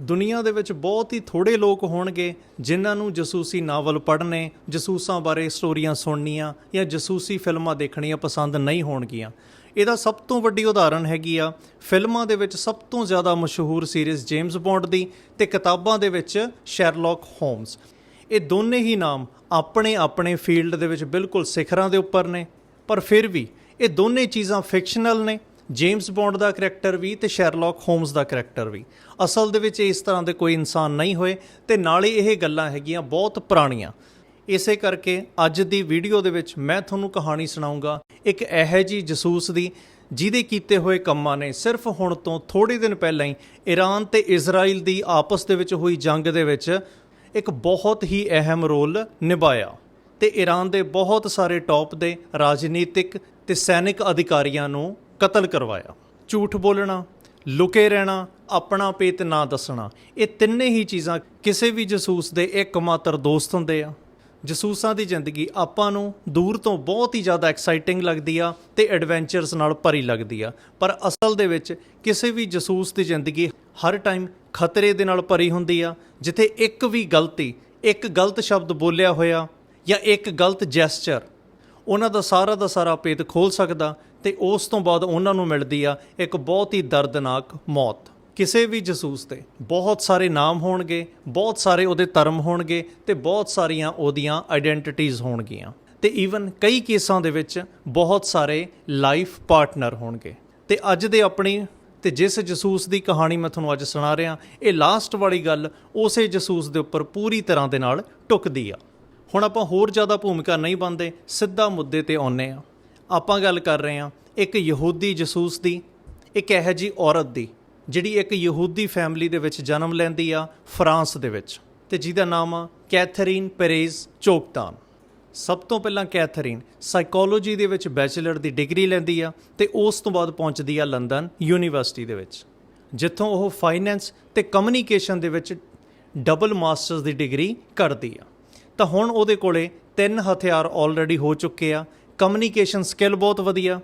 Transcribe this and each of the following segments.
ਦੁਨੀਆ ਦੇ ਵਿੱਚ ਬਹੁਤ ਹੀ ਥੋੜੇ ਲੋਕ ਹੋਣਗੇ ਜਿਨ੍ਹਾਂ ਨੂੰ ਜਸੂਸੀ ਨਾਵਲ ਪੜ੍ਹਨੇ, ਜਸੂਸਾਂ ਬਾਰੇ ਸਟੋਰੀਆਂ ਸੁਣਨੀਆਂ ਜਾਂ ਜਸੂਸੀ ਫਿਲਮਾਂ ਦੇਖਣੀਆਂ ਪਸੰਦ ਨਹੀਂ ਹੋਣਗੀਆਂ। ਇਹਦਾ ਸਭ ਤੋਂ ਵੱਡੀ ਉਦਾਹਰਣ ਹੈਗੀ ਆ, ਫਿਲਮਾਂ ਦੇ ਵਿੱਚ ਸਭ ਤੋਂ ਜ਼ਿਆਦਾ ਮਸ਼ਹੂਰ ਸੀਰੀਜ਼ ਜੇਮਸ ਬੌਂਡ ਦੀ ਤੇ ਕਿਤਾਬਾਂ ਦੇ ਵਿੱਚ ਸ਼ੈਰਲੌਕ ਹੋਮਸ। ਇਹ ਦੋਨੇ ਹੀ ਨਾਮ ਆਪਣੇ ਆਪਣੇ ਫੀਲਡ ਦੇ ਵਿੱਚ ਬਿਲਕੁਲ ਸਿਖਰਾਂ ਦੇ ਉੱਪਰ ਨੇ, ਪਰ ਫਿਰ ਵੀ ਇਹ ਦੋਨੇ ਚੀਜ਼ਾਂ ਫਿਕਸ਼ਨਲ ਨੇ। ਜੇਮਸ ਬੌਂਡ ਦਾ ਕਰੈਕਟਰ ਵੀ ਤੇ ਸ਼ੈਰਲੌਕ ਹੋਮਸ ਦਾ ਕਰੈਕਟਰ ਵੀ। ਅਸਲ ਦੇ ਵਿੱਚ ਇਸ ਤਰ੍ਹਾਂ ਦੇ ਕੋਈ ਇਨਸਾਨ ਨਹੀਂ ਹੋਏ ਤੇ ਨਾਲੇ ਇਹ ਗੱਲਾਂ ਹੈਗੀਆਂ ਬਹੁਤ ਪੁਰਾਣੀਆਂ। ਇਸੇ ਕਰਕੇ ਅੱਜ ਦੀ ਵੀਡੀਓ ਦੇ ਵਿੱਚ ਮੈਂ ਤੁਹਾਨੂੰ ਕਹਾਣੀ ਸੁਣਾਉਂਗਾ ਇੱਕ ਇਹੋ ਜੀ ਜਸੂਸ ਦੀ, ਜਿਹਦੇ ਕੀਤੇ ਹੋਏ ਕੰਮਾਂ ਨੇ ਸਿਰਫ ਹੁਣ ਤੋਂ ਥੋੜੇ ਦਿਨ ਪਹਿਲਾਂ ਹੀ ਈਰਾਨ ਤੇ ਇਜ਼ਰਾਈਲ ਦੀ ਆਪਸ ਦੇ ਵਿੱਚ ਹੋਈ ਜੰਗ ਦੇ ਵਿੱਚ ਇੱਕ ਬਹੁਤ ਹੀ ਅਹਿਮ ਰੋਲ ਨਿਭਾਇਆ ਤੇ ਈਰਾਨ ਦੇ ਬਹੁਤ ਸਾਰੇ ਟੌਪ ਦੇ ਰਾਜਨੀਤਿਕ ਤੇ ਸੈਨਿਕ ਅਧਿਕਾਰੀਆਂ ਨੂੰ ਕਤਲ ਕਰਵਾਇਆ, ਝੂਠ ਬੋਲਣਾ, ਲੁਕੇ ਰਹਿਣਾ, ਆਪਣਾ ਪੇਤ ਨਾ ਦੱਸਣਾ, ਇਹ ਤਿੰਨੇ ਹੀ ਚੀਜ਼ਾਂ ਕਿਸੇ ਵੀ ਜਸੂਸ ਦੇ ਇੱਕ ਮਾਤਰ ਦੋਸਤ ਹੁੰਦੇ ਆ। ਜਸੂਸਾਂ ਦੀ ਜ਼ਿੰਦਗੀ ਆਪਾਂ ਨੂੰ ਦੂਰ ਤੋਂ ਬਹੁਤ ਹੀ ਜ਼ਿਆਦਾ ਐਕਸਾਈਟਿੰਗ ਲੱਗਦੀ ਆ ਤੇ ਐਡਵੈਂਚਰਸ ਨਾਲ ਭਰੀ ਲੱਗਦੀ ਆ। ਪਰ ਅਸਲ ਦੇ ਵਿੱਚ ਕਿਸੇ ਵੀ ਜਸੂਸ ਦੀ ਜ਼ਿੰਦਗੀ ਹਰ ਟਾਈਮ ਖਤਰੇ ਦੇ ਨਾਲ ਭਰੀ ਹੁੰਦੀ ਆ, ਜਿੱਥੇ ਇੱਕ ਵੀ ਗਲਤੀ, ਇੱਕ ਗਲਤ ਸ਼ਬਦ ਬੋਲਿਆ ਹੋਇਆ ਜਾਂ ਇੱਕ ਗਲਤ ਜੈਸਚਰ ਉਹਨਾਂ ਦਾ ਸਾਰਾ ਦਾ ਸਾਰਾ ਭੇਦ ਖੋਲ ਸਕਦਾ ਤੇ ਉਸ ਤੋਂ ਬਾਅਦ ਉਹਨਾਂ ਨੂੰ ਮਿਲਦੀ ਆ ਇੱਕ ਬਹੁਤ ਹੀ ਦਰਦਨਾਕ ਮੌਤ। ਕਿਸੇ ਵੀ ਜਸੂਸ ਤੇ ਬਹੁਤ ਸਾਰੇ ਨਾਮ ਹੋਣਗੇ, ਬਹੁਤ ਸਾਰੇ ਉਹਦੇ ਧਰਮ ਹੋਣਗੇ ਤੇ ਬਹੁਤ ਸਾਰੀਆਂ ਉਹਦੀਆਂ ਆਇਡੈਂਟੀਟੀਆਂ ਹੋਣਗੀਆਂ। ਤੇ ਈਵਨ ਕਈ ਕੇਸਾਂ ਦੇ ਵਿੱਚ ਬਹੁਤ ਸਾਰੇ ਲਾਈਫ ਪਾਰਟਨਰ ਹੋਣਗੇ। ਤੇ ਅੱਜ ਦੇ ਆਪਣੀ ਤੇ ਜਿਸ ਜਸੂਸ ਦੀ ਕਹਾਣੀ ਮੈਂ ਤੁਹਾਨੂੰ ਅੱਜ ਸੁਣਾ ਰਿਹਾ, ਇਹ ਲਾਸਟ ਵਾਲੀ ਗੱਲ ਉਸੇ ਜਸੂਸ ਦੇ ਉੱਪਰ ਪੂਰੀ ਤਰ੍ਹਾਂ ਦੇ ਨਾਲ ਟੁਕਦੀ ਆ। ਹੁਣ ਆਪਾਂ ਹੋਰ ਜ਼ਿਆਦਾ ਭੂਮਿਕਾ ਨਹੀਂ ਬੰਦੇ ਸਿੱਧਾ ਮੁੱਦੇ ਤੇ ਆਉਨੇ ਆ। ਆਪਾਂ ਗੱਲ ਕਰ ਰਹੇ ਹਾਂ ਇੱਕ ਯਹੂਦੀ ਜਸੂਸ ਦੀ, ਇੱਕ ਇਹੋ ਜੀ ਔਰਤ ਦੀ, ਜਿਹੜੀ ਇੱਕ ਯਹੂਦੀ ਫੈਮਿਲੀ ਦੇ ਵਿੱਚ ਜਨਮ ਲੈਂਦੀ ਆ ਫਰਾਂਸ ਦੇ ਵਿੱਚ ਤੇ ਜਿਹਦਾ ਨਾਮ ਆ ਕੈਥਰੀਨ ਪੈਰੇਜ਼ ਚੋਕਤਾਨ ਸਭ ਤੋਂ ਪਹਿਲਾਂ ਕੈਥਰੀਨ ਸਾਈਕੋਲੋਜੀ ਦੇ ਵਿੱਚ ਬੈਚਲਰ ਦੀ ਡਿਗਰੀ ਲੈਂਦੀ ਆ ਤੇ ਉਸ ਤੋਂ ਬਾਅਦ ਪਹੁੰਚਦੀ ਆ ਲੰਡਨ ਯੂਨੀਵਰਸਿਟੀ ਦੇ ਵਿੱਚ, ਜਿੱਥੋਂ ਉਹ ਫਾਈਨੈਂਸ ਤੇ ਕਮਿਊਨੀਕੇਸ਼ਨ ਦੇ ਵਿੱਚ ਡਬਲ ਮਾਸਟਰਸ ਦੀ ਡਿਗਰੀ ਕਰਦੀ ਆ। ਤਾਂ ਹੁਣ ਉਹਦੇ ਕੋਲੇ ਤਿੰਨ ਹਥਿਆਰ ਆਲਰੇਡੀ ਹੋ ਚੁੱਕੇ ਆ ਕਮਿਊਨੀਕੇਸ਼ਨ ਸਕਿੱਲ ਬਹੁਤ ਵਧੀਆ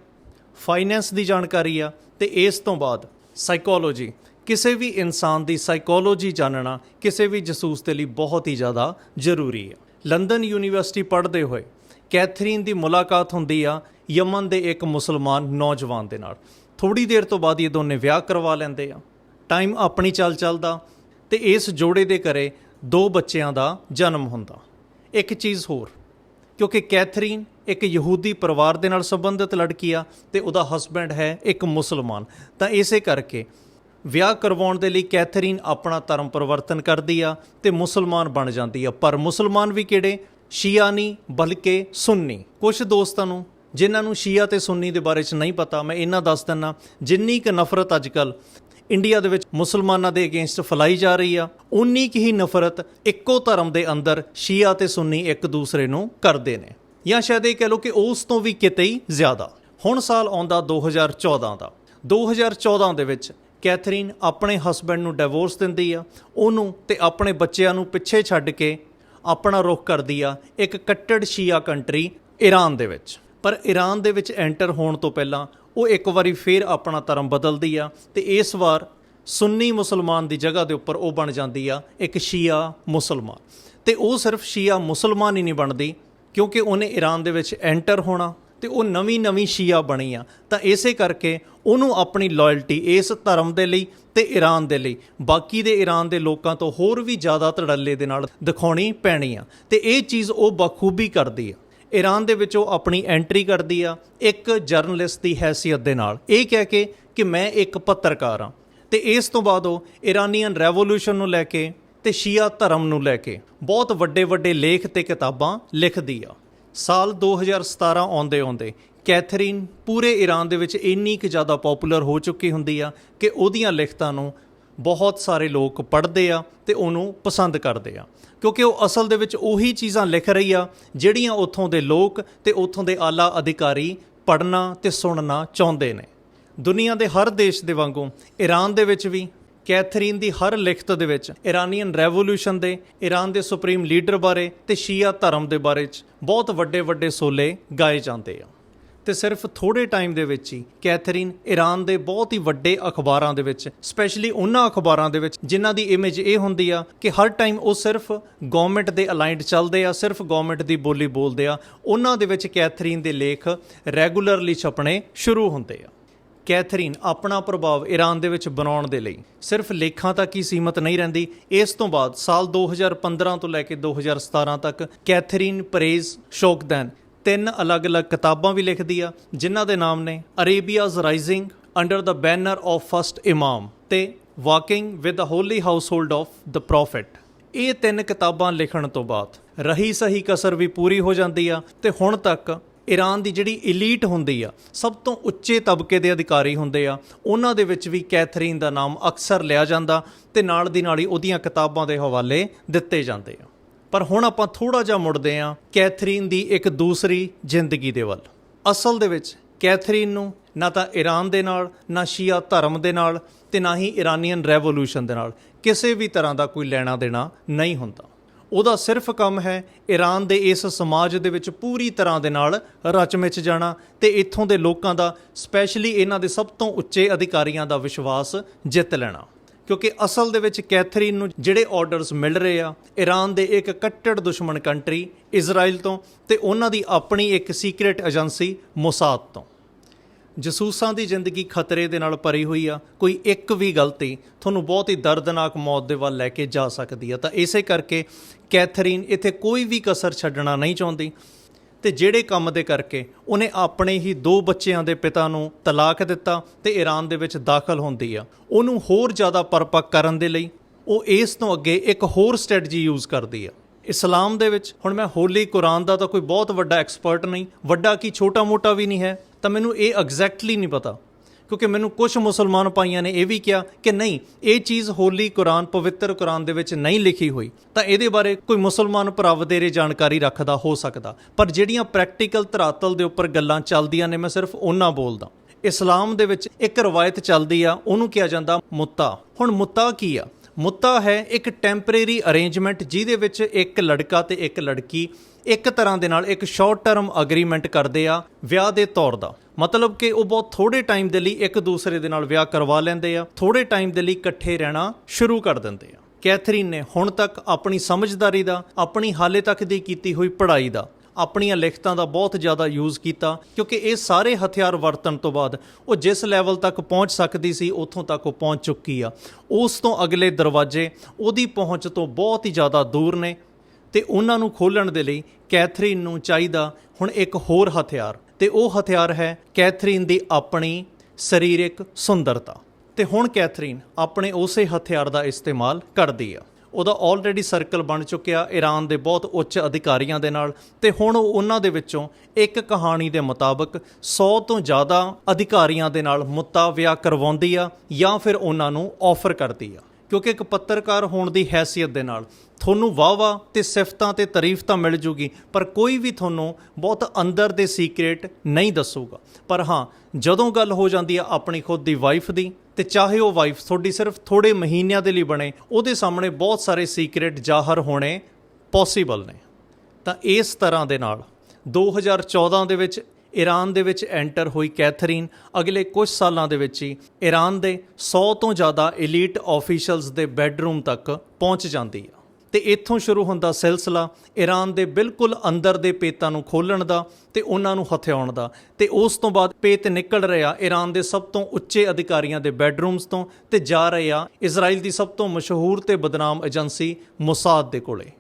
ਫਾਈਨੈਂਸ ਦੀ ਜਾਣਕਾਰੀ ਆ, ਤੇ ਇਸ ਤੋਂ ਬਾਅਦ ਸਾਈਕੋਲੋਜੀ ਕਿਸੇ ਵੀ ਇਨਸਾਨ ਦੀ ਸਾਈਕੋਲੋਜੀ ਜਾਣਨਾ ਕਿਸੇ ਵੀ ਜਸੂਸ ਦੇ ਲਈ ਬਹੁਤ ਹੀ ਜ਼ਿਆਦਾ ਜ਼ਰੂਰੀ ਆ। ਲੰਡਨ ਯੂਨੀਵਰਸਿਟੀ ਪੜ੍ਹਦੇ ਹੋਏ ਕੈਥਰੀਨ ਦੀ ਮੁਲਾਕਾਤ ਹੁੰਦੀ ਆ ਯਮਨ ਦੇ ਇੱਕ ਮੁਸਲਮਾਨ ਨੌਜਵਾਨ ਦੇ ਨਾਲ। ਥੋੜੀ ਦੇਰ ਤੋਂ ਬਾਅਦ ਇਹ ਦੋਨੇ ਵਿਆਹ ਕਰਵਾ ਲੈਂਦੇ ਆ। ਟਾਈਮ ਆਪਣੀ ਚੱਲ ਚੱਲਦਾ ਤੇ ਇਸ ਜੋੜੇ ਦੇ ਘਰੇ ਦੋ ਬੱਚਿਆਂ ਦਾ ਜਨਮ ਹੁੰਦਾ। ਇੱਕ ਚੀਜ਼ ਹੋਰ, ਕਿਉਂਕਿ ਕੈਥਰੀਨ ਇੱਕ ਯਹੂਦੀ ਪਰਿਵਾਰ ਦੇ ਨਾਲ ਸੰਬੰਧਿਤ ਲੜਕੀ ਆ ਤੇ ਉਹਦਾ ਹਸਬੈਂਡ ਹੈ ਇੱਕ ਮੁਸਲਮਾਨ। ਤਾਂ ਇਸੇ ਕਰਕੇ ਵਿਆਹ ਕਰਵਾਉਣ ਦੇ ਲਈ ਕੈਥਰੀਨ ਆਪਣਾ ਧਰਮ ਪਰਿਵਰਤਨ ਕਰਦੀ ਆ ਤੇ ਮੁਸਲਮਾਨ ਬਣ ਜਾਂਦੀ ਆ। ਪਰ ਮੁਸਲਮਾਨ ਵੀ ਕਿਹੜੇ? ਸ਼ੀਆ ਨਹੀਂ, ਬਲਕਿ ਸੁੰਨੀ। ਕੁਝ ਦੋਸਤਾਂ ਨੂੰ, ਜਿਨ੍ਹਾਂ ਨੂੰ ਸ਼ੀਆ ਤੇ ਸੁੰਨੀ ਦੇ ਬਾਰੇ ਚ ਨਹੀਂ ਪਤਾ, ਮੈਂ ਇਹਨਾਂ ਦੱਸ ਦਿੰਨਾ, ਜਿੰਨੀ ਕੁ ਨਫ਼ਰਤ ਅੱਜਕੱਲ ਇੰਡੀਆ ਦੇ ਵਿੱਚ ਮੁਸਲਮਾਨਾਂ ਦੇ ਅਗੇਂਸਟ ਫੈਲਾਈ ਜਾ ਰਹੀ ਆ, ਉਨੀ ਕੁ ਹੀ ਨਫ਼ਰਤ ਇੱਕੋ ਧਰਮ ਦੇ ਅੰਦਰ ਸ਼ੀਆ ਤੇ ਸੁੰਨੀ ਇੱਕ ਦੂਸਰੇ ਨੂੰ ਕਰਦੇ ਨੇ। ਜਾਂ ਸ਼ਾਇਦ ਇਹ ਕਹਿ ਲਓ ਕਿ ਉਸ ਤੋਂ ਵੀ ਕਿਤੇ ਹੀ ਜ਼ਿਆਦਾ। ਹੁਣ ਸਾਲ ਆਉਂਦਾ 2014 ਦਾ। 2014 ਦੇ ਵਿੱਚ ਕੈਥਰੀਨ ਆਪਣੇ ਹਸਬੰਡ ਨੂੰ ਡਿਵੋਰਸ ਦਿੰਦੀ ਆ। ਉਹਨੂੰ ਤੇ ਆਪਣੇ ਬੱਚਿਆਂ ਨੂੰ ਪਿੱਛੇ ਛੱਡ ਕੇ ਆਪਣਾ ਰੁਖ ਕਰਦੀ ਆ ਇੱਕ ਕੱਟੜ ਸ਼ੀਆ ਕੰਟਰੀ ਈਰਾਨ ਦੇ ਵਿੱਚ। ਪਰ ਈਰਾਨ ਦੇ ਵਿੱਚ ਐਂਟਰ ਹੋਣ ਤੋਂ ਪਹਿਲਾਂ ਉਹ ਇੱਕ ਵਾਰੀ ਫੇਰ ਆਪਣਾ ਧਰਮ ਬਦਲਦੀ ਆ ਤੇ ਇਸ ਵਾਰ ਸੁੰਨੀ ਮੁਸਲਮਾਨ ਦੀ ਜਗ੍ਹਾ ਦੇ ਉੱਪਰ ਉਹ ਬਣ ਜਾਂਦੀ ਆ ਇੱਕ ਸ਼ੀਆ ਮੁਸਲਮਾਨ। ਤੇ ਉਹ ਸਿਰਫ ਸ਼ੀਆ ਮੁਸਲਮਾਨ ਹੀ ਨਹੀਂ ਬਣਦੀ ਕਿਉਂਕਿ ਉਹਨੇ ਈਰਾਨ ਦੇ ਵਿੱਚ ਐਂਟਰ ਹੋਣਾ ਤੇ ਉਹ ਨਵੀਂ ਨਵੀਂ ਸ਼ੀਆ ਬਣੀ ਆ। ਤਾਂ ਇਸੇ ਕਰਕੇ ਉਹਨੂੰ ਆਪਣੀ ਲਾਇਲਟੀ ਇਸ ਧਰਮ ਦੇ ਲਈ ਤੇ ਈਰਾਨ ਦੇ ਲਈ, ਬਾਕੀ ਦੇ ਈਰਾਨ ਦੇ ਲੋਕਾਂ ਤੋਂ ਹੋਰ ਵੀ ਜ਼ਿਆਦਾ ਧੜੱਲੇ ਦੇ ਨਾਲ ਦਿਖਾਉਣੀ ਪੈਣੀ ਆ। ਤੇ ਇਹ ਚੀਜ਼ ਉਹ ਬਖੂਬੀ ਕਰਦੀ ਆ। ਈਰਾਨ ਦੇ ਵਿੱਚ ਉਹ ਆਪਣੀ ਐਂਟਰੀ ਕਰਦੀ ਆ, ਇੱਕ ਜਰਨਲਿਸਟ ਦੀ ਹੈਸੀਅਤ ਦੇ ਨਾਲ। ਇਹ ਕਹਿ ਕੇ ਕਿ ਮੈਂ ਇੱਕ ਪੱਤਰਕਾਰ ਆ। ਤੇ ਇਸ ਤੋਂ ਬਾਅਦ ਉਹ ਇਰਾਨੀਅਨ ਰੈਵੋਲੂਸ਼ਨ ਨੂੰ ਲੈ ਕੇ ਤੇ ਸ਼ੀਆ ਧਰਮ ਨੂੰ ਲੈ ਕੇ ਬਹੁਤ ਵੱਡੇ ਵੱਡੇ ਲੇਖ ਤੇ ਕਿਤਾਬਾਂ ਲਿਖਦੀ ਆ। ਸਾਲ 2017 ਆਉਂਦੇ ਆਉਂਦੇ ਕੈਥਰੀਨ ਪੂਰੇ ਈਰਾਨ ਦੇ ਵਿੱਚ ਇੰਨੀ ਕੁ ਜ਼ਿਆਦਾ ਪਪੂਲਰ ਹੋ ਚੁੱਕੀ ਹੁੰਦੀ ਆ ਕਿ ਉਹਦੀਆਂ ਲਿਖਤਾਂ ਨੂੰ ਬਹੁਤ ਸਾਰੇ ਲੋਕ ਪੜ੍ਹਦੇ ਆ ਤੇ ਉਹਨੂੰ ਪਸੰਦ ਕਰਦੇ ਆ। ਕਿਉਂਕਿ ਉਹ ਅਸਲ ਦੇ ਵਿੱਚ ਉਹੀ ਚੀਜ਼ਾਂ ਲਿਖ ਰਹੀ ਆ ਜਿਹੜੀਆਂ ਉੱਥੋਂ ਦੇ ਲੋਕ ਤੇ ਉੱਥੋਂ ਦੇ ਆਲਾ ਅਧਿਕਾਰੀ ਪੜ੍ਹਨਾ ਤੇ ਸੁਣਨਾ ਚਾਹੁੰਦੇ ਨੇ। ਦੁਨੀਆ ਦੇ ਹਰ ਦੇਸ਼ ਦੇ ਵਾਂਗੂ ਈਰਾਨ ਦੇ ਵਿੱਚ ਵੀ ਕੈਥਰੀਨ ਦੀ ਹਰ ਲਿਖਤ ਦੇ ਵਿੱਚ, ਇਰਾਨੀਅਨ ਰੈਵੋਲੂਸ਼ਨ ਦੇ ਈਰਾਨ ਦੇ ਸੁਪਰੀਮ ਲੀਡਰ ਬਾਰੇ ਤੇ ਸ਼ੀਆ ਧਰਮ ਦੇ ਬਾਰੇ ਚ ਬਹੁਤ ਵੱਡੇ ਵੱਡੇ ਸੋਲੇ ਗਾਏ ਜਾਂਦੇ ਆ। ਤੇ ਸਿਰਫ ਥੋੜੇ ਟਾਈਮ ਦੇ ਵਿੱਚ ਹੀ ਕੈਥਰੀਨ ਈਰਾਨ ਦੇ ਬਹੁਤ ਹੀ ਵੱਡੇ ਅਖਬਾਰਾਂ ਦੇ ਵਿੱਚ, ਸਪੈਸ਼ਲੀ ਉਹਨਾਂ ਅਖਬਾਰਾਂ ਦੇ ਵਿੱਚ ਜਿਨ੍ਹਾਂ ਦੀ ਇਮੇਜ ਇਹ ਹੁੰਦੀ ਆ ਕਿ ਹਰ ਟਾਈਮ ਉਹ ਸਿਰਫ ਗਵਰਨਮੈਂਟ ਦੇ ਅਲਾਈਨਡ ਚੱਲਦੇ ਆ, ਸਿਰਫ ਗਵਰਨਮੈਂਟ ਦੀ ਬੋਲੀ ਬੋਲਦੇ ਆ, ਉਹਨਾਂ ਦੇ ਵਿੱਚ ਕੈਥਰੀਨ ਦੇ ਲੇਖ ਰੈਗੂਲਰਲੀ ਛਪਣੇ ਸ਼ੁਰੂ ਹੁੰਦੇ ਆ। ਕੈਥਰੀਨ ਆਪਣਾ ਪ੍ਰਭਾਵ ਈਰਾਨ ਦੇ ਵਿੱਚ ਬਣਾਉਣ ਦੇ ਲਈ। ਸਿਰਫ ਲੇਖਾਂ ਤੱਕ ਹੀ ਸੀਮਤ ਨਹੀਂ ਰਹਿੰਦੀ, ਇਸ ਤੋਂ ਬਾਅਦ ਸਾਲ 2015 ਤੋਂ ਲੈ ਕੇ 2017 ਤੱਕ ਕੈਥਰੀਨ ਪਰੇਜ਼ ਸ਼ੋਕਦੈਨ ਤਿੰਨ ਅਲੱਗ-ਅਲੱਗ ਕਿਤਾਬਾਂ ਵੀ ਲਿਖਦੀ ਆ, ਜਿਨ੍ਹਾਂ ਦੇ ਨਾਮ ਨੇ Arabia's rising, under the banner of first ਇਮਾਮ ਤੇ walking with the holy household of the prophet. ਇਹ ਤਿੰਨ ਕਿਤਾਬਾਂ ਲਿਖਣ ਤੋਂ ਬਾਅਦ ਰਹੀ ਸਹੀ ਕਸਰ ਵੀ ਪੂਰੀ ਹੋ ਜਾਂਦੀ ਆ ਤੇ ਹੁਣ ਤੱਕ ਈਰਾਨ ਦੀ ਜਿਹੜੀ ਇਲੀਟ ਹੁੰਦੀ ਆ, ਸਭ ਤੋਂ ਉੱਚੇ ਤਬਕੇ ਦੇ ਅਧਿਕਾਰੀ ਹੁੰਦੇ ਆ, ਉਹਨਾਂ ਦੇ ਵਿੱਚ ਵੀ ਕੈਥਰੀਨ ਦਾ ਨਾਮ ਅਕਸਰ ਲਿਆ ਜਾਂਦਾ ਤੇ ਨਾਲ ਦੀ ਨਾਲ ਹੀ ਉਹਦੀਆਂ ਕਿਤਾਬਾਂ ਦੇ ਹਵਾਲੇ ਦਿੱਤੇ ਜਾਂਦੇ ਆ। ਪਰ ਹੁਣ ਆਪਾਂ ਥੋੜਾ ਜਿਹਾ ਮੁੜਦੇ ਆ ਕੈਥਰੀਨ ਦੀ ਇੱਕ ਦੂਸਰੀ ਜ਼ਿੰਦਗੀ ਦੇ ਵੱਲ। ਅਸਲ ਦੇ ਵਿੱਚ ਕੈਥਰੀਨ ਨੂੰ ਨਾ ਤਾਂ ਈਰਾਨ ਦੇ ਨਾਲ, ਨਾ ਸ਼ੀਆ ਧਰਮ ਦੇ ਨਾਲ ਤੇ ਨਾ ਹੀ ਇਰਾਨੀਅਨ ਰੈਵੋਲੂਸ਼ਨ ਦੇ ਨਾਲ ਕਿਸੇ ਵੀ ਤਰ੍ਹਾਂ ਦਾ ਕੋਈ ਲੈਣਾ ਦੇਣਾ ਨਹੀਂ ਹੁੰਦਾ। ਉਹਦਾ ਸਿਰਫ ਕੰਮ ਹੈ ਈਰਾਨ ਦੇ ਇਸ ਸਮਾਜ ਦੇ ਵਿੱਚ ਪੂਰੀ ਤਰ੍ਹਾਂ ਦੇ ਨਾਲ ਰਚਮਿਚ ਜਾਣਾ ਤੇ ਇੱਥੋਂ ਦੇ ਲੋਕਾਂ ਦਾ, ਸਪੈਸ਼ਲੀ ਇਹਨਾਂ ਦੇ ਸਭ ਤੋਂ ਉੱਚੇ ਅਧਿਕਾਰੀਆਂ ਦਾ ਵਿਸ਼ਵਾਸ ਜਿੱਤ ਲੈਣਾ। ਕਿਉਂਕਿ ਅਸਲ ਦੇ ਵਿੱਚ ਕੈਥਰੀਨ ਨੂੰ ਜਿਹੜੇ ਆਰਡਰਸ ਮਿਲ ਰਹੇ ਆ ਈਰਾਨ ਦੇ ਇੱਕ ਕੱਟੜ ਦੁਸ਼ਮਣ ਕੰਟਰੀ ਇਜ਼ਰਾਈਲ ਤੋਂ ਤੇ ਉਹਨਾਂ ਦੀ ਆਪਣੀ ਇੱਕ ਸੀਕ੍ਰੀਟ ਏਜੰਸੀ ਮੋਸਾਦ ਤੋਂ। ਜਸੂਸਾਂ ਦੀ ਜ਼ਿੰਦਗੀ ਖਤਰੇ ਦੇ ਨਾਲ ਭਰੀ ਹੋਈ ਆ, ਕੋਈ ਇੱਕ ਵੀ ਗਲਤੀ ਤੁਹਾਨੂੰ ਬਹੁਤ ਹੀ ਦਰਦਨਾਕ ਮੌਤ ਦੇ ਵੱਲ ਲੈ ਕੇ ਜਾ ਸਕਦੀ ਆ। ਤਾਂ ਇਸੇ ਕਰਕੇ ਕੈਥਰੀਨ ਇੱਥੇ ਕੋਈ ਵੀ ਕਸਰ ਛੱਡਣਾ ਨਹੀਂ ਚਾਹੁੰਦੀ। ਤੇ ਜਿਹੜੇ ਕੰਮ ਦੇ ਕਰਕੇ ਉਹਨੇ ਆਪਣੇ ਹੀ ਦੋ ਬੱਚਿਆਂ ਦੇ ਪਿਤਾ ਨੂੰ ਤਲਾਕ ਦਿੱਤਾ ਤੇ ਈਰਾਨ ਦੇ ਵਿੱਚ ਦਾਖਲ ਹੁੰਦੀ ਆ। ਉਹਨੂੰ ਹੋਰ ਜ਼ਿਆਦਾ ਪਰਪੱਕ ਕਰਨ ਦੇ ਲਈ ਉਹ ਇਸ ਤੋਂ ਅੱਗੇ ਇੱਕ ਹੋਰ ਸਟ੍ਰੈਟਜੀ ਯੂਜ਼ ਕਰਦੀ ਆ। ਇਸਲਾਮ ਦੇ ਵਿੱਚ ਹੁਣ ਮੈਂ ਹੋਲੀ ਕੁਰਾਨ ਦਾ ਤਾਂ ਕੋਈ ਬਹੁਤ ਵੱਡਾ ਐਕਸਪਰਟ ਨਹੀਂ, ਵੱਡਾ ਕੀ ਛੋਟਾ ਮੋਟਾ ਵੀ ਨਹੀਂ ਹੈ, ਤਾਂ ਮੈਨੂੰ ਇਹ ਐਗਜ਼ੈਕਟਲੀ ਨਹੀਂ ਪਤਾ। ਕਿਉਂਕਿ ਮੈਨੂੰ ਕੁਝ ਮੁਸਲਮਾਨ ਭਾਈਆਂ ਨੇ ਇਹ ਵੀ ਕਿਹਾ ਕਿ ਨਹੀਂ, ਇਹ ਚੀਜ਼ ਹੋਲੀ ਕੁਰਾਨ, ਪਵਿੱਤਰ ਕੁਰਾਨ ਦੇ ਵਿੱਚ ਨਹੀਂ ਲਿਖੀ ਹੋਈ, ਤਾਂ ਇਹਦੇ ਬਾਰੇ ਕੋਈ ਮੁਸਲਮਾਨ ਭਰਾ ਵਧੇਰੇ ਜਾਣਕਾਰੀ ਰੱਖਦਾ ਹੋ ਸਕਦਾ। ਪਰ ਜਿਹੜੀਆਂ ਪ੍ਰੈਕਟੀਕਲ ਧਰਾਤਲ ਦੇ ਉੱਪਰ ਗੱਲਾਂ ਚੱਲਦੀਆਂ ਨੇ, ਮੈਂ ਸਿਰਫ ਉਹਨਾਂ ਬੋਲਦਾ। ਇਸਲਾਮ ਦੇ ਵਿੱਚ ਇੱਕ ਰਵਾਇਤ ਚੱਲਦੀ ਆ, ਉਹਨੂੰ ਕਿਹਾ ਜਾਂਦਾ ਮੁੱਤਾ। ਹੁਣ ਮੁੱਤਾ ਕੀ ਆ? ਮੁੱਤਾ ਹੈ ਇੱਕ ਟੈਂਪਰੇਰੀ ਅਰੇਂਜਮੈਂਟ ਜਿਹਦੇ ਵਿੱਚ ਇੱਕ ਲੜਕਾ ਤੇ ਇੱਕ ਲੜਕੀ ਇੱਕ ਤਰ੍ਹਾਂ ਦੇ ਨਾਲ ਇੱਕ ਸ਼ਾਰਟ ਟਰਮ ਅਗਰੀਮੈਂਟ ਕਰਦੇ ਆ ਵਿਆਹ ਦੇ ਤੌਰ ਦਾ। ਮਤਲਬ ਕਿ ਉਹ ਬਹੁਤ ਥੋੜੇ ਟਾਈਮ ਦੇ ਲਈ ਇੱਕ ਦੂਸਰੇ ਦੇ ਨਾਲ ਵਿਆਹ ਕਰਵਾ ਲੈਂਦੇ ਆ ਥੋੜੇ ਟਾਈਮ ਦੇ ਲਈ ਇਕੱਠੇ ਰਹਿਣਾ ਸ਼ੁਰੂ ਕਰ ਦਿੰਦੇ ਆ। ਕੈਥਰੀਨ ਨੇ ਹੁਣ ਤੱਕ ਆਪਣੀ ਸਮਝਦਾਰੀ ਦਾ, ਆਪਣੀ ਹਾਲੇ ਤੱਕ ਦੀ ਕੀਤੀ ਹੋਈ ਪੜ੍ਹਾਈ ਦਾ, ਆਪਣੀਆਂ ਲਿਖਤਾਂ ਦਾ ਬਹੁਤ ਜ਼ਿਆਦਾ ਯੂਜ਼ ਕੀਤਾ, ਕਿਉਂਕਿ ਇਹ ਸਾਰੇ ਹਥਿਆਰ ਵਰਤਣ ਤੋਂ ਬਾਅਦ ਉਹ ਜਿਸ ਲੈਵਲ ਤੱਕ ਪਹੁੰਚ ਸਕਦੀ ਸੀ, ਉੱਥੋਂ ਤੱਕ ਉਹ ਪਹੁੰਚ ਚੁੱਕੀ ਆ। ਉਸ ਤੋਂ ਅਗਲੇ ਦਰਵਾਜ਼ੇ ਉਹਦੀ ਪਹੁੰਚ ਤੋਂ ਬਹੁਤ ਹੀ ਜ਼ਿਆਦਾ ਦੂਰ ਨੇ। ਤੇ ਉਹਨਾਂ ਨੂੰ ਖੋਲਣ ਦੇ ਲਈ ਕੈਥਰੀਨ ਨੂੰ ਚਾਹੀਦਾ ਹੁਣ ਇੱਕ ਹੋਰ ਹਥਿਆਰ। ਤੇ ਉਹ ਹਥਿਆਰ ਹੈ ਕੈਥਰੀਨ ਦੀ ਆਪਣੀ ਸਰੀਰਕ ਸੁੰਦਰਤਾ। ਤੇ ਹੁਣ ਕੈਥਰੀਨ ਆਪਣੇ ਉਸੇ ਹਥਿਆਰ ਦਾ ਇਸਤੇਮਾਲ ਕਰਦੀ ਆ। ਉਹਦਾ ਆਲਰੇਡੀ ਸਰਕਲ ਬਣ ਚੁੱਕਿਆ, ਈਰਾਨ ਦੇ ਬਹੁਤ ਉੱਚ ਅਧਿਕਾਰੀਆਂ ਦੇ ਨਾਲ। ਤੇ ਹੁਣ ਉਹ ਉਹਨਾਂ ਦੇ ਵਿੱਚੋਂ ਇੱਕ ਕਹਾਣੀ ਦੇ ਮੁਤਾਬਕ 100 ਤੋਂ ਜ਼ਿਆਦਾ ਅਧਿਕਾਰੀਆਂ ਦੇ ਨਾਲ ਮੁੱਤਾ ਕਰਵਾਉਂਦੀ ਆ ਜਾਂ ਫਿਰ ਉਹਨਾਂ ਨੂੰ ਆਫਰ ਕਰਦੀ ਆ। ਕਿਉਂਕਿ ਇੱਕ ਪੱਤਰਕਾਰ ਹੋਣ ਦੀ ਹੈਸੀਅਤ ਦੇ ਨਾਲ। ਤੁਹਾਨੂੰ ਵਾਹ-ਵਾਹ ਤੇ ਸਿਫਤਾਂ ਤੇ ਤਾਰੀਫ ਤਾਂ ਮਿਲ ਜੂਗੀ, ਪਰ ਕੋਈ ਵੀ ਤੁਹਾਨੂੰ ਬਹੁਤ ਅੰਦਰ ਦੇ ਸੀਕ੍ਰੇਟ ਨਹੀਂ ਦੱਸੂਗਾ। ਪਰ ਹਾਂ, ਜਦੋਂ ਗੱਲ ਹੋ ਜਾਂਦੀ ਆ ਆਪਣੀ ਖੁਦ ਦੀ ਵਾਈਫ ਦੀ, ਤੇ ਚਾਹੇ ਉਹ ਵਾਈਫ ਤੁਹਾਡੀ ਸਿਰਫ ਥੋੜੇ ਮਹੀਨਿਆਂ ਦੇ ਲਈ ਬਣੇ, ਉਹਦੇ ਸਾਹਮਣੇ ਬਹੁਤ ਸਾਰੇ ਸੀਕ੍ਰੇਟ ਜ਼ਾਹਰ ਹੋਣੇ ਪੋਸੀਬਲ ਨੇ। ਤਾਂ ਇਸ ਤਰ੍ਹਾਂ ਦੇ ਨਾਲ 2014 ਦੇ ਵਿੱਚ ਈਰਾਨ ਦੇ ਵਿੱਚ ਐਂਟਰ ਹੋਈ ਕੈਥਰੀਨ ਅਗਲੇ ਕੁਝ ਸਾਲਾਂ ਦੇ ਵਿੱਚ ਹੀ ਈਰਾਨ ਦੇ 100 ਤੋਂ ਜ਼ਿਆਦਾ ਐਲੀਟ ਆਫੀਸ਼ੀਅਲਸ ਦੇ ਬੈੱਡਰੂਮ ਤੱਕ ਪਹੁੰਚ ਜਾਂਦੀ ਆ। ਤੇ ਇੱਥੋਂ ਸ਼ੁਰੂ ਹੁੰਦਾ ਸਿਲਸਿਲਾ ਈਰਾਨ ਦੇ ਬਿਲਕੁਲ ਅੰਦਰ ਦੇ ਪੇਤਾਂ ਨੂੰ ਖੋਲਣ ਦਾ ਤੇ ਉਹਨਾਂ ਨੂੰ ਹਥਿਆਉਣ ਦਾ। ਤੇ ਉਸ ਤੋਂ ਬਾਅਦ ਪੇਤ ਨਿਕਲ ਰਿਹਾ ਈਰਾਨ ਦੇ ਸਭ ਤੋਂ ਉੱਚੇ ਅਧਿਕਾਰੀਆਂ ਦੇ ਬੈੱਡਰੂਮਸ ਤੋਂ ਤੇ ਜਾ ਰਹੇ ਆ ਇਜ਼ਰਾਈਲ ਦੀ ਸਭ ਤੋਂ ਮਸ਼ਹੂਰ ਤੇ ਬਦਨਾਮ ਏਜੰਸੀ ਮੋਸਾਦ ਦੇ ਕੋਲੇ।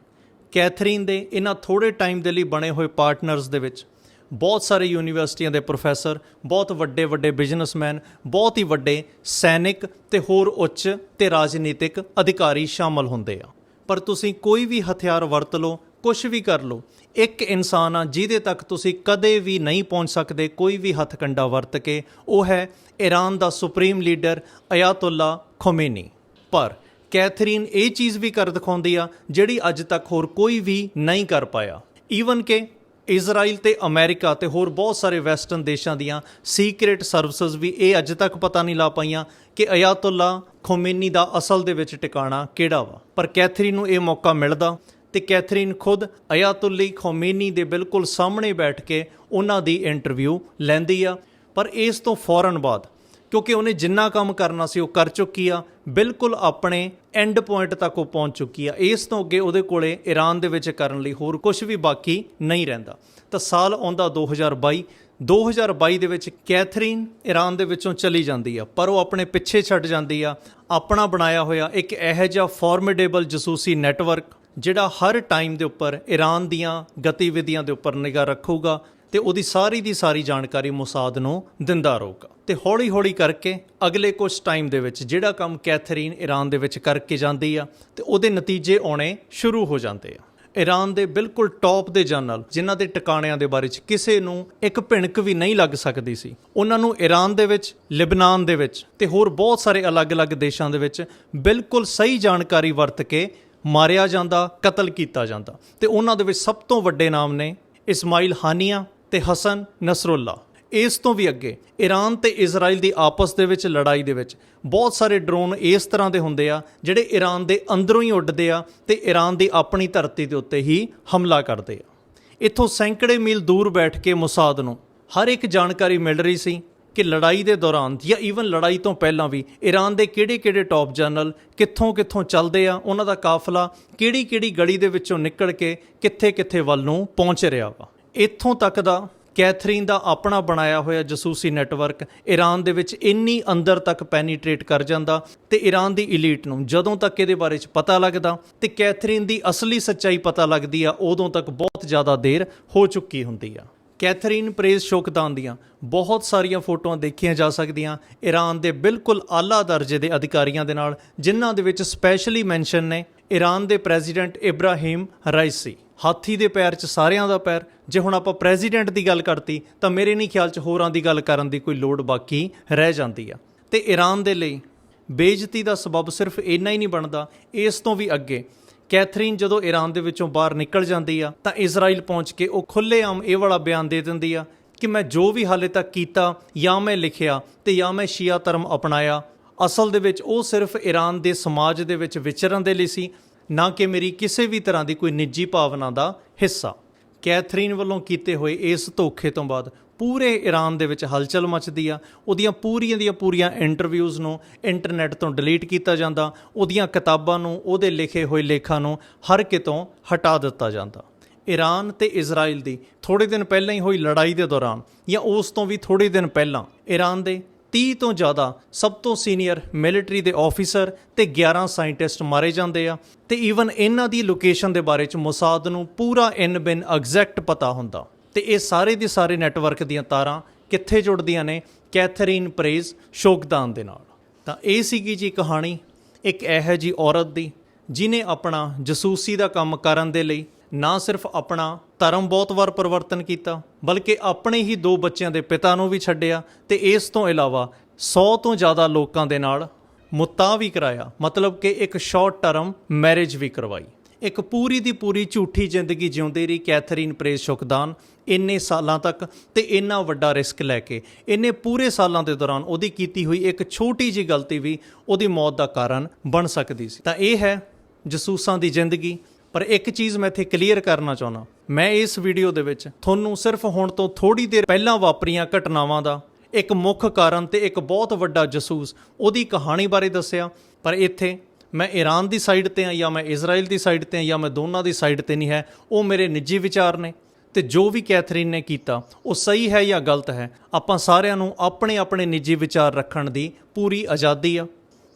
ਕੈਥਰੀਨ ਦੇ ਇਹਨਾਂ ਥੋੜੇ ਟਾਈਮ ਦੇ ਲਈ ਬਣੇ ਹੋਏ ਪਾਰਟਨਰਸ ਦੇ ਵਿੱਚ ਬਹੁਤ ਸਾਰੇ ਯੂਨੀਵਰਸਿਟੀਆਂ ਦੇ ਪ੍ਰੋਫੈਸਰ, ਬਹੁਤ ਵੱਡੇ ਵੱਡੇ ਬਿਜ਼ਨਸਮੈਨ, ਬਹੁਤ ਹੀ ਵੱਡੇ ਸੈਨਿਕ ਤੇ ਹੋਰ ਉੱਚ ਤੇ ਰਾਜਨੀਤਿਕ ਅਧਿਕਾਰੀ ਸ਼ਾਮਲ ਹੁੰਦੇ ਆ। ਪਰ ਤੁਸੀਂ ਕੋਈ ਵੀ ਹਥਿਆਰ ਵਰਤ ਲਓ ਕੁਝ ਵੀ ਕਰ ਲਓ, ਇੱਕ ਇਨਸਾਨ ਆ ਜਿਹਦੇ ਤੱਕ ਤੁਸੀਂ ਕਦੇ ਵੀ ਨਹੀਂ ਪਹੁੰਚ ਸਕਦੇ ਕੋਈ ਵੀ ਹੱਥਕੰਡਾ ਵਰਤ ਕੇ, ਉਹ ਹੈ ਈਰਾਨ ਦਾ ਸੁਪਰੀਮ ਲੀਡਰ ਅਯਾਤੁੱਲਾ ਖੋਮੇਨੀ। ਪਰ ਕੈਥਰੀਨ ਇਹ ਚੀਜ਼ ਵੀ ਕਰ ਦਿਖਾਉਂਦੀ ਆ ਜਿਹੜੀ ਅੱਜ ਤੱਕ ਹੋਰ ਕੋਈ ਵੀ ਨਹੀਂ ਕਰ ਪਾਇਆ। ਈਵਨ ਕਿ ਇਜ਼ਰਾਈਲ ਤੇ ਅਮਰੀਕਾ ਤੇ ਹੋਰ ਬਹੁਤ ਸਾਰੇ ਵੈਸਟਰਨ ਦੇਸ਼ਾਂ ਦੀਆਂ ਸੀਕ੍ਰੀਟ ਸਰਵਿਸਿਜ਼ ਵੀ ਇਹ ਅੱਜ ਤੱਕ ਪਤਾ ਨਹੀਂ ਲਾ ਪਾਈਆਂ ਕਿ ਅਯਾਤੁੱਲਾ ਖੋਮੇਨੀ ਦਾ ਅਸਲ ਦੇ ਵਿੱਚ ਟਿਕਾਣਾ ਕਿਹੜਾ ਵਾ। ਪਰ ਕੈਥਰੀਨ ਨੂੰ ਇਹ ਮੌਕਾ ਮਿਲਦਾ ਤੇ ਕੈਥਰੀਨ ਖੁਦ ਅਯਾਤੁੱਲੀ ਖੋਮੇਨੀ ਦੇ ਬਿਲਕੁਲ ਸਾਹਮਣੇ ਬੈਠ ਕੇ ਉਹਨਾਂ ਦੀ ਇੰਟਰਵਿਊ ਲੈਂਦੀ ਆ। ਪਰ ਇਸ ਤੋਂ ਫੌਰਨ ਬਾਅਦ ਕਿਉਂਕਿ ਉਹਨੇ ਜਿੰਨਾ ਕੰਮ ਕਰਨਾ ਸੀ ਉਹ ਕਰ ਚੁੱਕੀ ਆ, ਬਿਲਕੁਲ ਆਪਣੇ ਐਂਡ ਪੁਆਇੰਟ ਤੱਕ ਉਹ ਪਹੁੰਚ ਚੁੱਕੀ ਆ। ਇਸ ਤੋਂ ਅੱਗੇ ਉਹਦੇ ਕੋਲੇ ਈਰਾਨ ਦੇ ਵਿੱਚ ਕਰਨ ਲਈ ਹੋਰ ਕੁਝ ਵੀ ਬਾਕੀ ਨਹੀਂ ਰਹਿੰਦਾ। ਤਾਂ ਸਾਲ ਆਉਂਦਾ 2022 2022 ਦੇ ਵਿੱਚ ਕੈਥਰੀਨ ਈਰਾਨ ਦੇ ਵਿੱਚੋਂ ਚਲੀ ਜਾਂਦੀ ਆ, ਪਰ ਉਹ ਆਪਣੇ ਪਿੱਛੇ ਛੱਡ ਜਾਂਦੀ ਆ। ਆਪਣਾ ਬਣਾਇਆ ਹੋਇਆ ਇੱਕ ਇਹੋ ਜਿਹਾ ਫਾਰਮੀਡੇਬਲ ਜਸੂਸੀ ਨੈਟਵਰਕ ਜਿਹੜਾ ਹਰ ਟਾਈਮ ਦੇ ਉੱਪਰ ਈਰਾਨ ਦੀਆਂ ਗਤੀਵਿਧੀਆਂ ਦੇ ਉੱਪਰ ਨਿਗਾਹ ਰੱਖੂਗਾ। ਤੇ ਉਹਦੀ ਸਾਰੀ ਦੀ ਸਾਰੀ ਜਾਣਕਾਰੀ ਮੁਸਾਦ ਨੂੰ ਦਿੰਦਾ ਰਹੂਗਾ। ਤੇ ਹੌਲੀ-ਹੌਲੀ ਕਰਕੇ ਅਗਲੇ ਕੁਝ ਟਾਈਮ ਦੇ ਵਿੱਚ ਜਿਹੜਾ ਕੰਮ ਕੈਥਰੀਨ ਈਰਾਨ ਦੇ ਵਿੱਚ ਕਰਕੇ ਜਾਂਦੀ ਆ, ਤੇ ਉਹਦੇ ਨਤੀਜੇ ਆਉਣੇ ਸ਼ੁਰੂ ਹੋ ਜਾਂਦੇ ਆ। ਈਰਾਨ ਦੇ ਬਿਲਕੁਲ ਟੌਪ ਦੇ ਜਨਰਲ ਜਿਨ੍ਹਾਂ ਦੇ ਟਿਕਾਣਿਆਂ ਦੇ ਬਾਰੇ ਚ ਕਿਸੇ ਨੂੰ ਇੱਕ ਭਿਣਕ ਵੀ ਨਹੀਂ ਲੱਗ ਸਕਦੀ ਸੀ। ਉਹਨਾਂ ਨੂੰ ਈਰਾਨ ਦੇ ਵਿੱਚ, ਲਿਬਨਾਨ ਦੇ ਵਿੱਚ ਤੇ ਹੋਰ ਬਹੁਤ ਸਾਰੇ ਅਲੱਗ-ਅਲੱਗ ਦੇਸ਼ਾਂ ਦੇ ਵਿੱਚ ਬਿਲਕੁਲ ਸਹੀ ਜਾਣਕਾਰੀ ਵਰਤ ਕੇ ਮਾਰਿਆ ਜਾਂਦਾ, ਕਤਲ ਕੀਤਾ ਜਾਂਦਾ। ਤੇ ਉਹਨਾਂ ਦੇ ਵਿੱਚ ਸਭ ਤੋਂ ਵੱਡੇ ਨਾਮ ਨੇ ਇਸਮਾਈਲ ਹਾਨੀਆ ਤੇ ਹਸਨ ਨਸਰੁੱਲਾ। ਇਸ ਤੋਂ ਵੀ ਅੱਗੇ ਈਰਾਨ ਤੇ ਇਜ਼ਰਾਈਲ ਦੀ ਆਪਸ ਦੇ ਵਿੱਚ ਲੜਾਈ ਦੇ ਵਿੱਚ ਬਹੁਤ ਸਾਰੇ ਡਰੋਨ ਇਸ ਤਰ੍ਹਾਂ ਦੇ ਹੁੰਦੇ ਆ, ਜਿਹੜੇ ਈਰਾਨ ਦੇ ਅੰਦਰੋਂ ਹੀ ਉੱਡਦੇ ਆ ਤੇ ਈਰਾਨ ਦੀ ਆਪਣੀ ਧਰਤੀ ਦੇ ਉੱਤੇ ਹੀ ਹਮਲਾ ਕਰਦੇ ਆ। ਇੱਥੋਂ ਸੈਂਕੜੇ ਮੀਲ ਦੂਰ ਬੈਠ ਕੇ ਮੁਸਾਦ ਨੂੰ ਹਰ ਇੱਕ ਜਾਣਕਾਰੀ ਮਿਲ ਰਹੀ ਸੀ ਕਿ ਲੜਾਈ ਦੇ ਦੌਰਾਨ ਜਾਂ ਈਵਨ ਲੜਾਈ ਤੋਂ ਪਹਿਲਾਂ ਵੀ ਈਰਾਨ ਦੇ ਕਿਹੜੇ-ਕਿਹੜੇ ਟੌਪ ਜਨਰਲ ਕਿੱਥੋਂ-ਕਿੱਥੋਂ ਚੱਲਦੇ ਆ, ਉਹਨਾਂ ਦਾ ਕਾਫਲਾ ਕਿਹੜੀ-ਕਿਹੜੀ ਗਲੀ ਦੇ ਵਿੱਚੋਂ ਨਿਕਲ ਕੇ ਕਿੱਥੇ-ਕਿੱਥੇ ਵੱਲ ਨੂੰ ਪਹੁੰਚ ਰਿਹਾ ਵਾ। ਇੱਥੋਂ ਤੱਕ ਦਾ ਕੈਥਰੀਨ ਦਾ ਆਪਣਾ ਬਣਾਇਆ ਹੋਇਆ ਜਸੂਸੀ ਨੈਟਵਰਕ ਈਰਾਨ ਦੇ ਵਿੱਚ ਇੰਨੀ ਅੰਦਰ ਤੱਕ ਪੈਨੀਟ੍ਰੇਟ ਕਰ ਜਾਂਦਾ ਤੇ ਈਰਾਨ ਦੀ ਇਲੀਟ ਨੂੰ ਜਦੋਂ ਤੱਕ ਇਹਦੇ ਬਾਰੇ ਚ ਪਤਾ ਲੱਗਦਾ ਤੇ ਕੈਥਰੀਨ ਦੀ ਅਸਲੀ ਸੱਚਾਈ ਪਤਾ ਲੱਗਦੀ ਆ, ਉਦੋਂ ਤੱਕ ਬਹੁਤ ਜ਼ਿਆਦਾ ਦੇਰ ਹੋ ਚੁੱਕੀ ਹੁੰਦੀ ਆ। ਕੈਥਰੀਨ ਪ੍ਰੇਜ਼ ਸ਼ੋਕਦਾਨ ਦੀਆਂ ਬਹੁਤ ਸਾਰੀਆਂ ਫੋਟੋਆਂ ਦੇਖੀਆਂ ਜਾ ਸਕਦੀਆਂ। ਈਰਾਨ ਦੇ ਬਿਲਕੁਲ ਆਲਾ ਦਰਜੇ ਦੇ ਅਧਿਕਾਰੀਆਂ ਦੇ ਨਾਲ, ਜਿਨ੍ਹਾਂ ਦੇ ਵਿੱਚ ਸਪੈਸ਼ਲੀ ਮੈਂਸ਼ਨ ਨੇ, ਈਰਾਨ ਦੇ ਪ੍ਰੈਜ਼ੀਡੈਂਟ ਇਬਰਾਹੀਮ ਰਾਈਸੀ ਹਾਥੀ ਦੇ ਪੈਰ 'ਚ ਸਾਰਿਆਂ ਦਾ ਪੈਰ। ਜੇ ਹੁਣ ਆਪਾਂ ਪ੍ਰੈਜ਼ੀਡੈਂਟ ਦੀ ਗੱਲ ਕਰਤੀ, ਤਾਂ ਮੇਰੇ ਨਹੀਂ ਖਿਆਲ 'ਚ ਹੋਰਾਂ ਦੀ ਗੱਲ ਕਰਨ ਦੀ ਕੋਈ ਲੋੜ ਬਾਕੀ ਰਹਿ ਜਾਂਦੀ ਆ। ਤੇ ਈਰਾਨ ਦੇ ਲਈ ਬੇਇੱਜ਼ਤੀ ਦਾ ਸਬਬ ਸਿਰਫ ਇੰਨਾ ਹੀ ਨਹੀਂ ਬਣਦਾ, ਇਸ ਤੋਂ ਵੀ ਅੱਗੇ। ਕੈਥਰੀਨ ਜਦੋਂ ਈਰਾਨ ਦੇ ਵਿੱਚੋਂ ਬਾਹਰ ਨਿਕਲ ਜਾਂਦੀ ਆ, ਤਾਂ ਇਜ਼ਰਾਈਲ ਪਹੁੰਚ ਕੇ ਉਹ ਖੁੱਲ੍ਹੇਆਮ ਇਹ ਵਾਲਾ ਬਿਆਨ ਦੇ ਦਿੰਦੀ ਆ ਕਿ ਮੈਂ ਜੋ ਵੀ ਹਾਲੇ ਤੱਕ ਕੀਤਾ, ਜਾਂ ਮੈਂ ਲਿਖਿਆ ਤੇ ਜਾਂ ਮੈਂ ਸ਼ੀਆ ਧਰਮ ਅਪਣਾਇਆ, ਅਸਲ ਦੇ ਵਿੱਚ ਉਹ ਸਿਰਫ ਈਰਾਨ ਦੇ ਸਮਾਜ ਦੇ ਵਿੱਚ ਵਿਚਰਨ ਦੇ ਲਈ ਸੀ ਨਾ ਕਿ ਮੇਰੀ ਕਿਸੇ ਵੀ ਤਰ੍ਹਾਂ ਦੀ ਕੋਈ ਨਿੱਜੀ ਭਾਵਨਾ ਦਾ ਹਿੱਸਾ। ਕੈਥਰੀਨ ਵੱਲੋਂ ਕੀਤੇ ਹੋਏ ਇਸ ਧੋਖੇ ਤੋਂ ਬਾਅਦ ਪੂਰੇ ਈਰਾਨ ਦੇ ਵਿੱਚ ਹਲਚਲ ਮਚਦੀ ਆ। ਉਹਦੀਆਂ ਪੂਰੀਆਂ ਦੀਆਂ ਪੂਰੀਆਂ ਇੰਟਰਵਿਊਜ਼ ਨੂੰ ਇੰਟਰਨੈਟ ਤੋਂ ਡਿਲੀਟ ਕੀਤਾ ਜਾਂਦਾ। ਉਹਦੀਆਂ ਕਿਤਾਬਾਂ ਨੂੰ, ਉਹਦੇ ਲਿਖੇ ਹੋਏ ਲੇਖਾਂ ਨੂੰ ਹਰ ਕਿਤੋਂ ਹਟਾ ਦਿੱਤਾ ਜਾਂਦਾ। ਈਰਾਨ ਤੇ ਇਜ਼ਰਾਈਲ ਦੀ ਥੋੜੇ ਦਿਨ ਪਹਿਲਾਂ ਹੀ ਹੋਈ ਲੜਾਈ ਦੇ ਦੌਰਾਨ ਜਾਂ ਉਸ ਤੋਂ ਵੀ ਥੋੜੇ ਦਿਨ ਪਹਿਲਾਂ ਈਰਾਨ ਦੇ 30 ਤੋਂ ਜ਼ਿਆਦਾ ਸਭ ਤੋਂ ਸੀਨੀਅਰ ਮਿਲਟਰੀ ਦੇ ਆਫੀਸਰ ਤੇ 11 ਸਾਇੰਟਿਸਟ ਮਾਰੇ ਜਾਂਦੇ ਆ ਤੇ ਈਵਨ ਇਹਨਾਂ ਦੀ ਲੋਕੇਸ਼ਨ ਦੇ ਬਾਰੇ ਚ ਮੁਸਾਦ ਨੂੰ ਪੂਰਾ ਇਨ ਬਿਨ ਐਗਜ਼ੈਕਟ ਪਤਾ ਹੁੰਦਾ। ਤੇ ਇਹ ਸਾਰੇ ਦੇ ਸਾਰੇ ਨੈਟਵਰਕ ਦੀਆਂ ਤਾਰਾਂ ਕਿੱਥੇ ਜੁੜਦੀਆਂ ਨੇ? ਕੈਥਰੀਨ ਪ੍ਰੇਜ਼ ਸ਼ੋਕਦਾਨ ਦੇ ਨਾਲ। ਤਾਂ ਇਹ ਸੀਗੀ ਜੀ ਕਹਾਣੀ, ਇੱਕ ਇਹੋ ਜੀ ਔਰਤ ਦੀ, ਜਿਨੇ ਆਪਣਾ ਜਸੂਸੀ ਦਾ ਕੰਮ ਕਰਨ ਦੇ ਲਈ ਨਾ ਸਿਰਫ ਆਪਣਾ ਧਰਮ ਬਹੁਤ ਵਾਰ ਪਰਿਵਰਤਨ ਕੀਤਾ, ਬਲਕਿ ਆਪਣੇ ਹੀ ਦੋ ਬੱਚਿਆਂ ਦੇ ਪਿਤਾ ਨੂੰ ਵੀ ਛੱਡਿਆ ਤੇ ਇਸ ਤੋਂ ਇਲਾਵਾ 100 ਤੋਂ ਜ਼ਿਆਦਾ ਲੋਕਾਂ ਦੇ ਨਾਲ ਮੁੱਤਾ ਵੀ ਕਰਾਇਆ, ਮਤਲਬ ਕਿ ਇੱਕ ਸ਼ਾਰਟ ਟਰਮ ਮੈਰਿਜ ਵੀ ਕਰਵਾਈ। ਇੱਕ ਪੂਰੀ ਦੀ ਪੂਰੀ ਝੂਠੀ ਜ਼ਿੰਦਗੀ ਜਿਉਂਦੀ ਰਹੀ ਕੈਥਰੀਨ ਪ੍ਰੇਸ ਸ਼ੁਕਦਾਨ, ਇੰਨੇ ਸਾਲਾਂ ਤੱਕ ਤੇ ਇੰਨਾ ਵੱਡਾ ਰਿਸਕ ਲੈ ਕੇ, ਇੰਨੇ ਪੂਰੇ ਸਾਲਾਂ ਦੇ ਦੌਰਾਨ ਉਹਦੀ ਕੀਤੀ ਹੋਈ ਇੱਕ ਛੋਟੀ ਜੀ ਗਲਤੀ ਵੀ ਉਹਦੀ ਮੌਤ ਦਾ ਕਾਰਨ ਬਣ ਸਕਦੀ ਸੀ। ਤਾਂ ਇਹ ਹੈ ਜਸੂਸਾਂ ਦੀ ਜ਼ਿੰਦਗੀ ਪਰ ਇੱਕ ਚੀਜ਼ ਮੈਂ ਇੱਥੇ ਕਲੀਅਰ ਕਰਨਾ ਚਾਹੁੰਦਾ। ਮੈਂ ਇਸ ਵੀਡੀਓ ਦੇ ਵਿੱਚ ਤੁਹਾਨੂੰ ਸਿਰਫ ਹੁਣ ਤੋਂ ਥੋੜੀ ਦੇਰ ਪਹਿਲਾਂ ਵਾਪਰੀਆਂ ਘਟਨਾਵਾਂ ਦਾ ਇੱਕ ਮੁੱਖ ਕਾਰਨ ਤੇ ਇੱਕ ਬਹੁਤ ਵੱਡਾ ਜਸੂਸ ਉਹਦੀ ਕਹਾਣੀ ਬਾਰੇ ਦੱਸਿਆ। ਪਰ ਇੱਥੇ ਮੈਂ ਈਰਾਨ ਦੀ ਸਾਈਡ ਤੇ ਆ ਜਾਂ ਮੈਂ ਇਜ਼ਰਾਈਲ ਦੀ ਸਾਈਡ ਤੇ ਆ ਜਾਂ ਮੈਂ ਦੋਨਾਂ ਦੀ ਸਾਈਡ ਤੇ ਨਹੀਂ ਹੈ, ਉਹ ਮੇਰੇ ਨਿੱਜੀ ਵਿਚਾਰ ਨੇ। ਤੇ ਜੋ ਵੀ ਕੈਥਰੀਨ ਨੇ ਕੀਤਾ, ਉਹ ਸਹੀ ਹੈ ਜਾਂ ਗਲਤ ਹੈ, ਆਪਾਂ ਸਾਰਿਆਂ ਨੂੰ ਆਪਣੇ ਆਪਣੇ ਨਿੱਜੀ ਵਿਚਾਰ ਰੱਖਣ ਦੀ ਪੂਰੀ ਆਜ਼ਾਦੀ ਆ।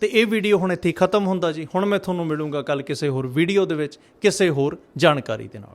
ਤੇ ਇਹ ਵੀਡੀਓ ਹੁਣ ਇੱਥੇ ਖਤਮ ਹੁੰਦਾ ਜੀ। ਹੁਣ ਮੈਂ ਤੁਹਾਨੂੰ ਮਿਲੂੰਗਾ ਕੱਲ ਕਿਸੇ ਹੋਰ ਵੀਡੀਓ ਦੇ ਵਿੱਚ, ਕਿਸੇ ਹੋਰ ਜਾਣਕਾਰੀ ਦੇ ਨਾਲ।